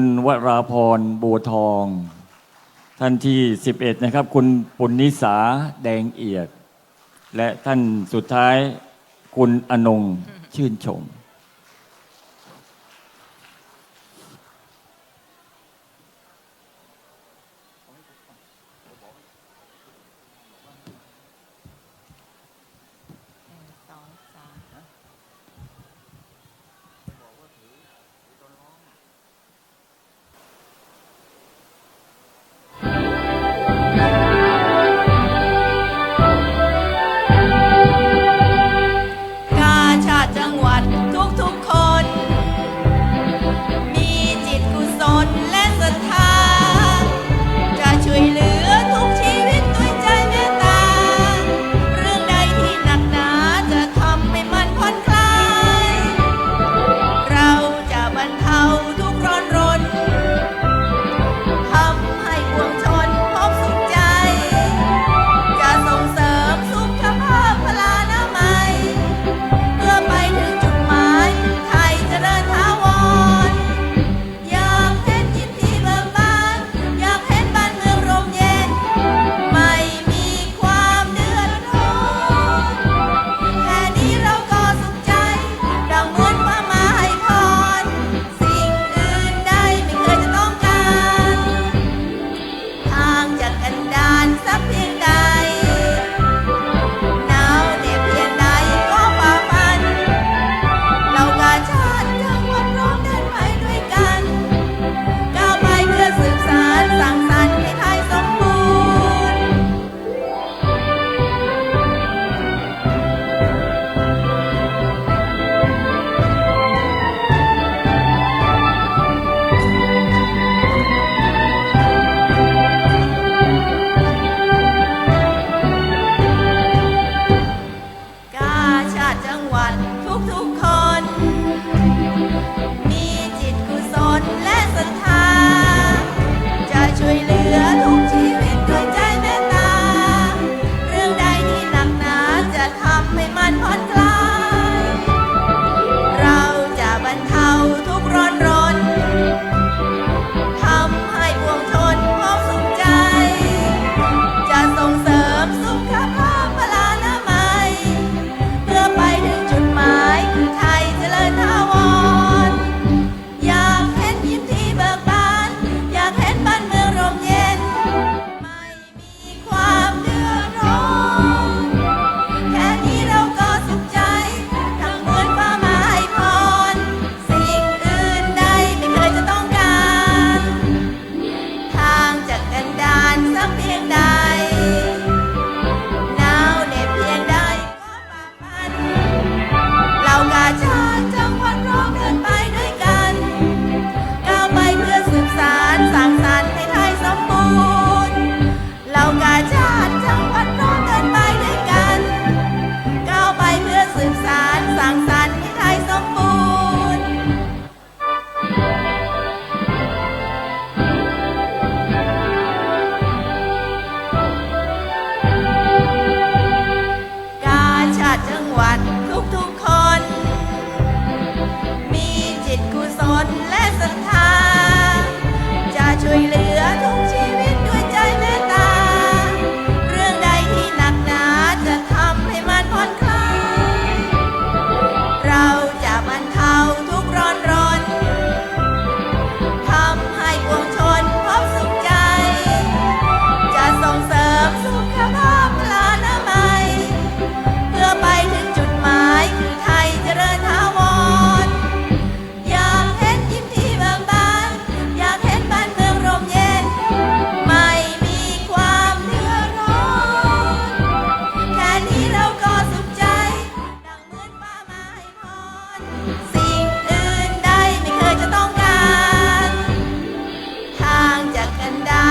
คุณวราพรบัวทอง ท่านที่ 11 นะครับ คุณปุณนิสาแดงเอียด และท่านสุดท้ายคุณอนงชื่นชม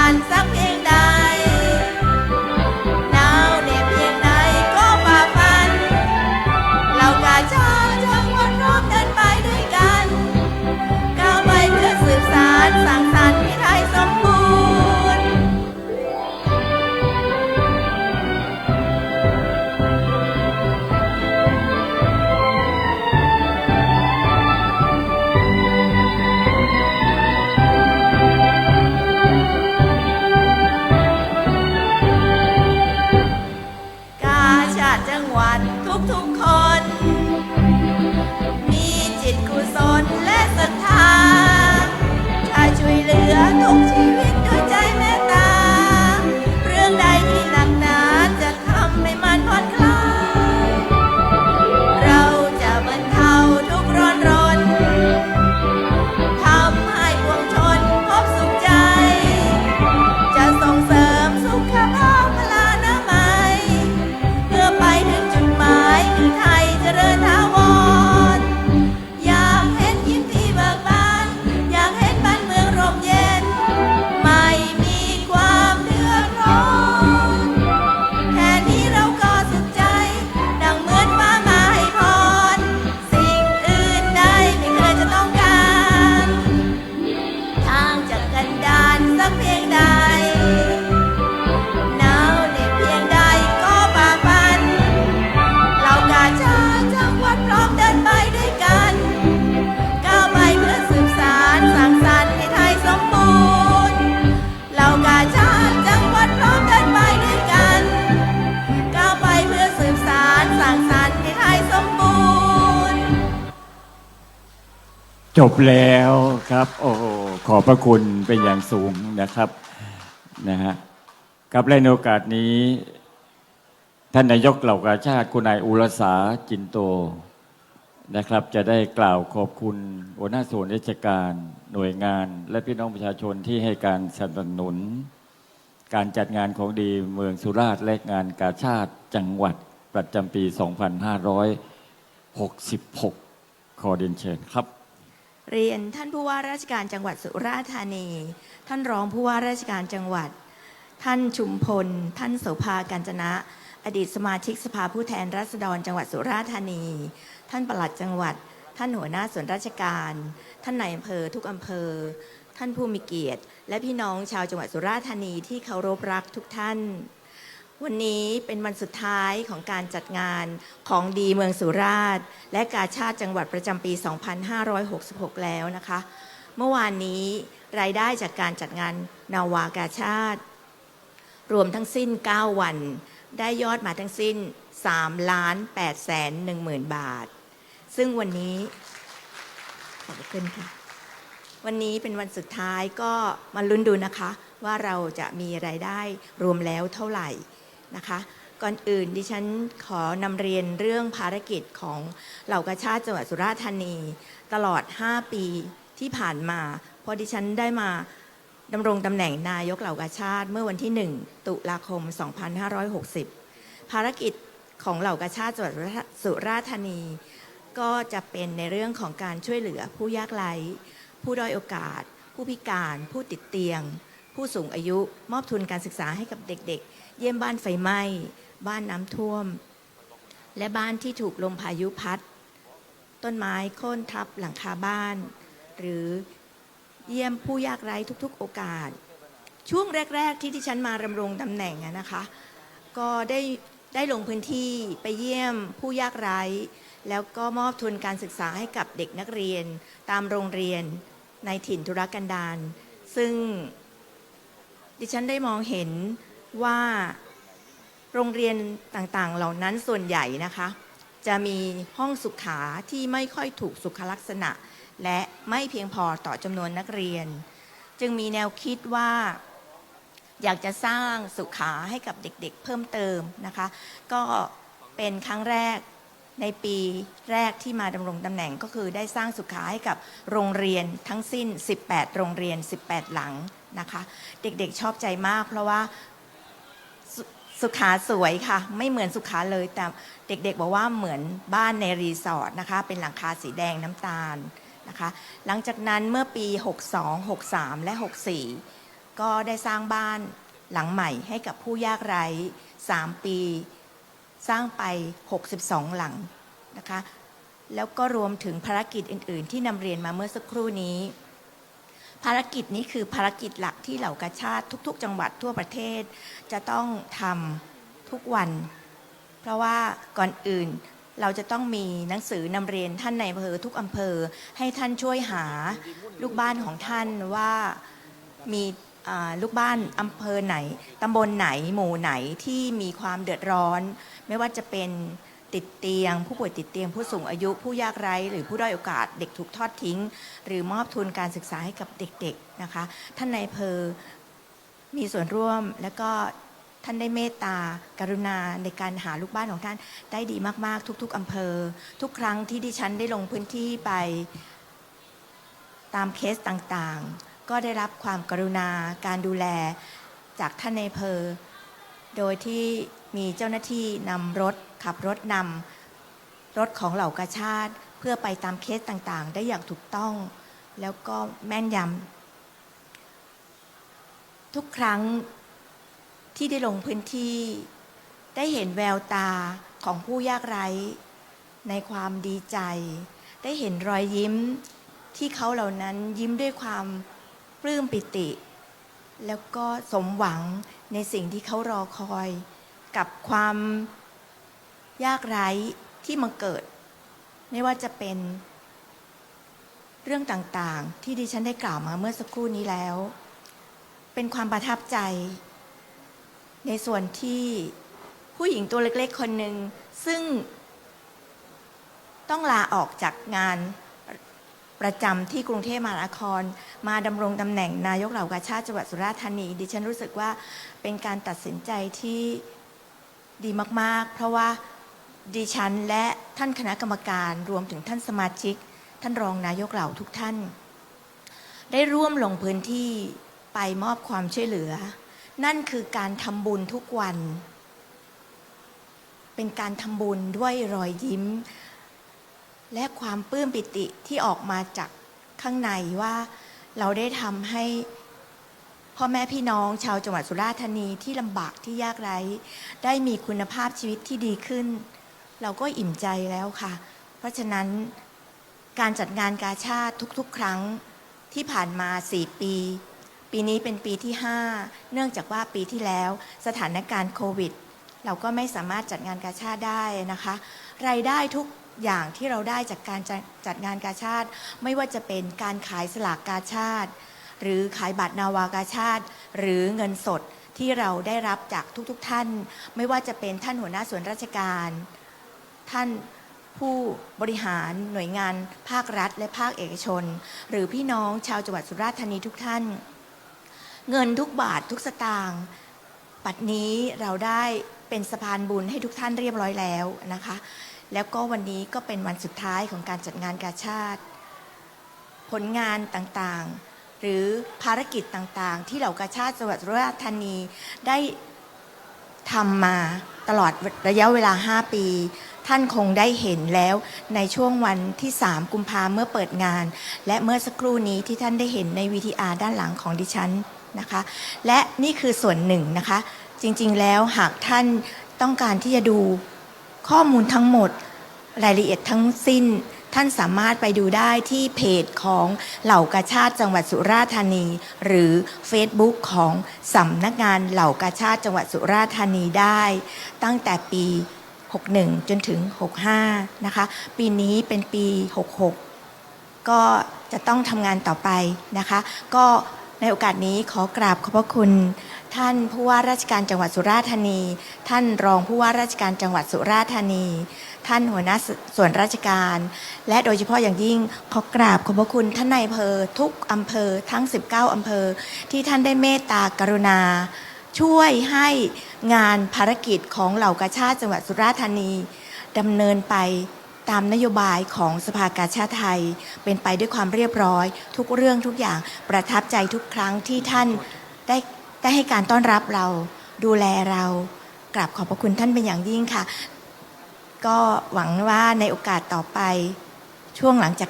danza. Mi จบแล้วครับ โอ้โหขอบพระคุณเป็นอย่างสูงนะครับนะฮะกับและในโอกาสนี้ ท่านนายกเหล่ากาชาติคุณนายอุรสาจินโตนะครับ จะได้กล่าวขอบคุณหัวหน้าส่วนราชการหน่วยงาน และพี่น้องประชาชนที่ให้การสนับสนุน การจัดงานของดีเมืองสุราษฎร์และงานกาชาติจังหวัดประจำปี 2566 ขอเรียนเชิญครับ เรียนท่านผู้ว่าราชการจังหวัดสุราษฎร์ธานี ท่านรองผู้ว่าราชการจังหวัด ท่านชุมพล ท่านโสภาการจนะ อดีตสมาชิกสภาผู้แทนราษฎรจังหวัดสุราษฎร์ธานี ท่านปลัดจังหวัด ท่านหัวหน้าส่วนราชการ ท่านนายอำเภอทุกอำเภอ ท่านผู้มีเกียรติ และพี่น้องชาวจังหวัดสุราษฎร์ธานีที่เคารพรักทุกท่าน วันนี้เป็นวันสุดท้ายของการจัดงานของดีเมืองสุราษฎร์และกาชาติจังหวัดประจำปี 2566 แล้วนะคะ เมื่อวานนี้รายได้จากการจัดงานนาวากาชาติ รวมทั้งสิ้น 9 วัน ได้ยอดมาทั้งสิ้น3ล้าน8แสน1หมื่นบาท ซึ่งวันนี้ขอบคุณค่ะวันนี้เป็นวันสุดท้ายก็มาลุ้นดูนะคะ ว่าเราจะมีรายได้รวมแล้วเท่าไหร่ นะคะ ก่อนอื่นดิฉันขอนำเรียนเรื่องภารกิจของเหล่ากาชาติจังหวัดสุราษฎร์ธานี ตลอด 5 ปีที่ผ่านมาเพราะดิฉันได้มาดำรงตำแหน่งนายกเหล่ากาชาติเมื่อวันที่ 1 ตุลาคม 2560 ภารกิจของเหล่ากาชาติจังหวัดสุราษฎร์ธานี ก็จะเป็นในเรื่องของการช่วยเหลือผู้ยากไร้ผู้ด้อยโอกาส ผู้พิการ ผู้ติดเตียง ผู้สูงอายุ มอบทุนการศึกษาให้กับเด็กๆ เยี่ยมบ้านไฟไหม้ บ้านน้ำท่วม และบ้านที่ถูกลมพายุพัด ต้นไม้โค่นทับหลังคาบ้าน หรือเยี่ยมผู้ยากไร้ทุก ๆ โอกาส ช่วงแรก ๆ ที่ที่ฉันมาดำรงตำแหน่งนะคะ ก็ได้ได้ลงพื้นที่ไปเยี่ยมผู้ยากไร้ แล้วก็มอบทุนการศึกษาให้กับเด็กนักเรียน ตามโรงเรียนในถิ่นธุรกันดารซึ่งดิฉันได้มองเห็น ว่าโรงเรียนต่างๆ เหล่านั้นส่วนใหญ่นะคะ จะมีห้องสุขาที่ไม่ค่อยถูกสุขลักษณะ และไม่เพียงพอต่อจำนวนนักเรียน จึงมีแนวคิดว่า อยากจะสร้างสุขาให้กับเด็กๆเพิ่มเติมนะคะ ก็เป็นครั้งแรกในปีแรกที่มาดำรงตำแหน่งก็คือได้สร้างสุขาให้กับโรงเรียนทั้งสิ้น 18 โรงเรียน 18 หลังนะคะ เด็กๆชอบใจมากเพราะว่า สุขาสวยค่ะ ไม่เหมือนสุขาเลย แต่เด็กๆบอกว่าเหมือนบ้านในรีสอร์ทนะคะ เป็นหลังคาสีแดงน้ำตาลนะคะ หลังจากนั้นเมื่อปี 62 63 และ 64 ก็ได้สร้างบ้านหลังใหม่ให้กับผู้ยากไร้ 3 ปี สร้างไป 62 หลังนะคะ แล้วก็รวมถึงภารกิจอื่น ๆ ที่นำเรียนมาเมื่อสักครู่นี้ ภารกิจนี้คือภารกิจหลักที่เหล่ากาชาติทุก ๆ จังหวัดทั่วประเทศ จะต้องทำทุกวัน เพราะว่าก่อนอื่นเราจะต้องมีหนังสือนำเรียนท่านในอำเภอทุกอำเภอ ให้ท่านช่วยหาลูกบ้านของท่านว่ามีลูกบ้านอำเภอไหน ตำบลไหนหมู่ไหนที่มีความเดือดร้อน ไม่ว่าจะเป็น ติดเตียง ผู้ป่วยติดเตียง ผู้สูงอายุผู้ยากไร้ หรือผู้ด้อยโอกาสเด็กถูกทอดทิ้ง หรือมอบทุนการศึกษาให้กับเด็กๆนะคะ ท่านนายเภอมีส่วนร่วมแล้วก็ท่านได้เมตตากรุณาในการหาลูกบ้านของท่านได้ดีมาก ๆ ทุก ๆอำเภอ ทุกครั้งที่ดิฉันได้ลงพื้นที่ไปตามเคสต่างๆ ก็ได้รับความกรุณาการดูแลจากท่านในายเภอโดยที่ มีเจ้าหน้าที่นำรถขับรถนำรถของเหล่ากาชาติ เพื่อไปตามเคสต่างๆ ได้อย่างถูกต้อง แล้วก็แม่นยำทุกครั้งที่ได้ลงพื้นที่ ได้เห็นแววตาของผู้ยากไร้ในความดีใจ ได้เห็นรอยยิ้มที่เขาเหล่านั้นยิ้มด้วยความปลื้มปิติ แล้วก็สมหวังในสิ่งที่เขารอคอย กับความยากไร้ที่มาเกิด ไม่ว่าจะเป็นเรื่องต่างๆ ที่ดิฉันได้กล่าวมาเมื่อสักครู่นี้แล้ว เป็นความประทับใจ ในส่วนที่ผู้หญิงตัวเล็กๆ คนหนึ่งซึ่งต้องลาออกจากงานประจำที่กรุงเทพมหานคร มาดำรงตำแหน่งนายกเหล่ากาชาติจังหวัดสุราษฎร์ธานี ดิฉันรู้สึกว่าเป็นการตัดสินใจที่ ดีมากๆ เพราะว่าดิฉันและท่านคณะกรรมการรวมถึงท่านสมาชิก ท่านรองนายกเหล่าทุกท่าน ได้ร่วมลงพื้นที่ไปมอบความช่วยเหลือ นั่นคือการทำบุญทุกวัน เป็นการทำบุญด้วยรอยยิ้ม และความปลื้มปิติที่ออกมาจากข้างในว่าเราได้ทำให้ พ่อแม่พี่น้องชาวจังหวัดสุราษฎร์ธานีที่ลำบากที่ยากไร้ ได้มีคุณภาพชีวิตที่ดีขึ้น เราก็อิ่มใจแล้วค่ะ เพราะฉะนั้นการจัดงานกาชาติทุกๆ ครั้งที่ผ่านมา 4 ปี ปีนี้เป็นปีที่ 5 เนื่องจากว่าปีที่แล้วสถานการณ์โควิด เราก็ไม่สามารถจัดงานกาชาติได้นะคะ รายได้ทุกอย่างที่เราได้จากการจัดจัดงานกาชาติ ไม่ว่าจะเป็นการขายสลากกาชาติ หรือขายบัตรนาวากาชาติ หรือเงินสดที่เราได้รับจากทุกๆทท่าน ไม่ว่าจะเป็นท่านหัวหน้าส่วนราชการ ท่านผู้บริหารหน่วยงาน ภาครัฐ และภาคเอกชน หรือพี่น้องชาวจังหวัดสุราษฎร์ธานีทุกท่าน เงินทุกบาททุกสตางค์ปัดนี้เราได้เป็นสะพานบุญให้ทุกท่านเรียบร้อยแล้วนะคะ แล้วก็วันนี้ก็เป็นวันสุดท้ายของการจัดงานกาชาติ ผลงานต่างๆ หรือภารกิจต่างๆ ที่เหล่ากาชาติจังหวัดสุราษฎร์ธานีได้ทำมาตลอดระยะเวลา 5 ปี ท่านคงได้เห็นแล้วในช่วงวันที่ 3 กุมภาเมื่อเปิดงาน และเมื่อสักครู่นี้ที่ท่านได้เห็นใน VTR ด้านหลังของดิฉันนะคะ และนี่คือส่วนหนึ่งนะคะ จริงๆแล้วหากท่านต้องการที่จะดูข้อมูลทั้งหมดรายละเอียดทั้งสิ้น ท่านสามารถไปดูได้ที่เพจของเหล่ากาชาติจังหวัดสุราษฎร์ธานี หรือ Facebook ของสำนักงานเหล่ากาชาติจังหวัดสุราษฎร์ธานีได้ ตั้งแต่ปี 61 จนถึง 65 นะคะ ปีนี้เป็นปี 66 ก็จะต้องทำงานต่อไปนะคะ ก็ในโอกาสนี้ขอกราบขอบพระคุณ ท่านผู้ว่าราชการจังหวัดสุราษฎร์ธานี ท่านรองผู้ว่าราชการจังหวัดสุราษฎร์ธานี ท่านหัวหน้าส่วนราชการ และโดยเฉพาะอย่างยิ่งขอกราบขอบพระคุณท่านนายอำเภอทุกอำเภอทั้ง 19 อำเภอ ที่ท่านได้เมตตากรุณา ช่วยให้งานภารกิจของเหล่ากาชาติจังหวัดสุราษฎร์ธานีดำเนินไปตามนโยบายของสภากาชาติไทย เป็นไปด้วยความเรียบร้อย ทุกเรื่องทุกอย่างประทับใจทุกครั้งที่ท่านได้ ได้ให้การต้อนรับเราดูแลเรากราบขอบพระคุณท่านเป็นอย่างยิ่งค่ะ ก็หวังว่าในโอกาสต่อไปช่วงหลังจาก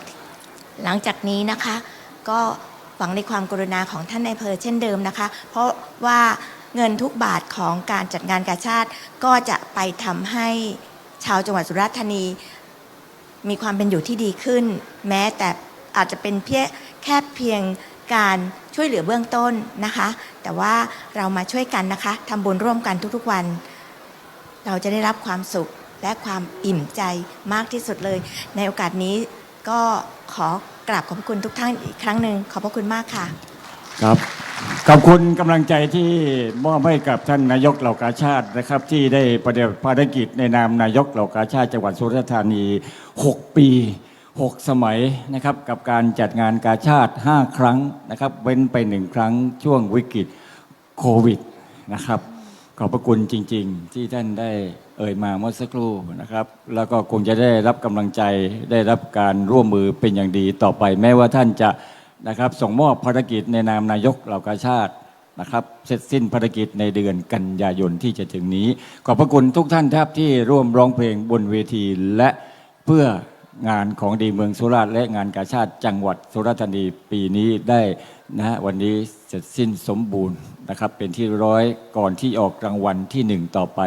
หลังจากนี้นะคะ ก็หวังในความกรุณาของท่านในายอำเภอเช่นเดิมนะคะ เพราะว่าเงินทุกบาทของการจัดงานกาชาติก็จะไปทำให้ชาวจังหวัดสุราษฎร์ธานี มีความเป็นอยู่ที่ดีขึ้น แม้แต่อาจจะเป็นเพียงแค่เพียง การช่วยเหลือเบื้องต้นนะคะ แต่ว่าเรามาช่วยกันนะคะทำบุญร่วมกันทุกๆวัน เราจะได้รับความสุขและความอิ่มใจมากที่สุดเลย ในโอกาสนี้ก็ขอกราบขอบพระคุณทุกท่านอีกครั้งหนึ่งขอบพระคุณมากค่ะ ครับขอบคุณกำลังใจที่มอบให้กับท่านนายกเหล่ากาชาตินะครับ ที่ได้ปฏิบัติภารกิจในนามนายกเหล่ากาชาติจังหวัดสุราษฎร์ธานี 6 ปี 6 สมัยนะครับกับการจัดงานกาชาติ 5 ครั้งนะครับเว้นไปหนึ่งครั้งช่วงวิกฤตโควิดนะครับขอบพระคุณจริง ๆ ที่ท่านได้เอ่ยมาเมื่อสักครู่นะครับ แล้วก็คงจะได้รับกำลังใจได้รับการร่วมมือเป็นอย่างดีต่อไป แม้ว่าท่านจะนะครับส่งมอบภารกิจในนามนายกเหล่ากาชาตินะครับเสร็จสิ้นภารกิจในเดือนกันยายนที่จะถึงนี้ ขอบพระคุณทุกท่านครับที่ร่วมร้องเพลงบนเวทีและเพื่อ งานของดีเมืองสุราษฎร์และงานกาชาติจังหวัดสุราษฎร์ธานีปีนี้ได้นะฮะวันนี้เสร็จสิ้นสมบูรณ์นะครับ เป็นที่ร้อยก่อนที่ออกรางวัลที่หนึ่งต่อไป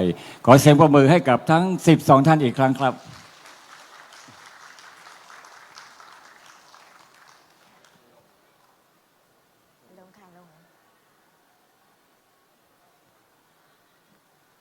ขอเสียงประมือให้กับทั้ง 12 ท่านอีกครั้งครับ